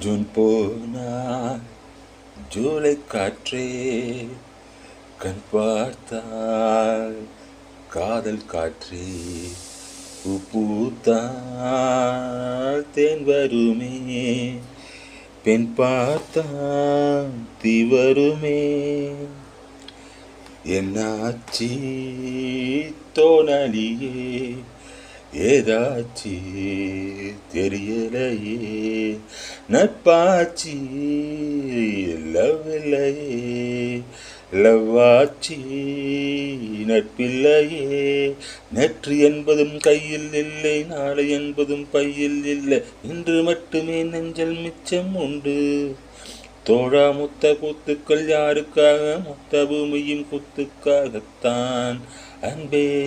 June போனாய் ஜூலை காற்றே கண் பார்த்தால் காதல் காற்றே பூ பூத்தால் தேன் வருமே பெண் பார்த்தால் தீ வருமே. என்னாச்சி தோணலியே ஏதாச்சி தெரியலையே. நட்பாச்சி லவ் இல்லையே லவ்வாச்சி நட்பில்லையே. நேற்று என்பதும் கையில் இல்லை நாளை என்பதும் பையில் இல்லை. இன்று மட்டுமே நெஞ்சல் மிச்சம் உண்டு. தோழா முத்த கூத்துக்கள் யாருக்காக? மொத்த பூமியும் குத்துக்காகத்தான். அன்பே.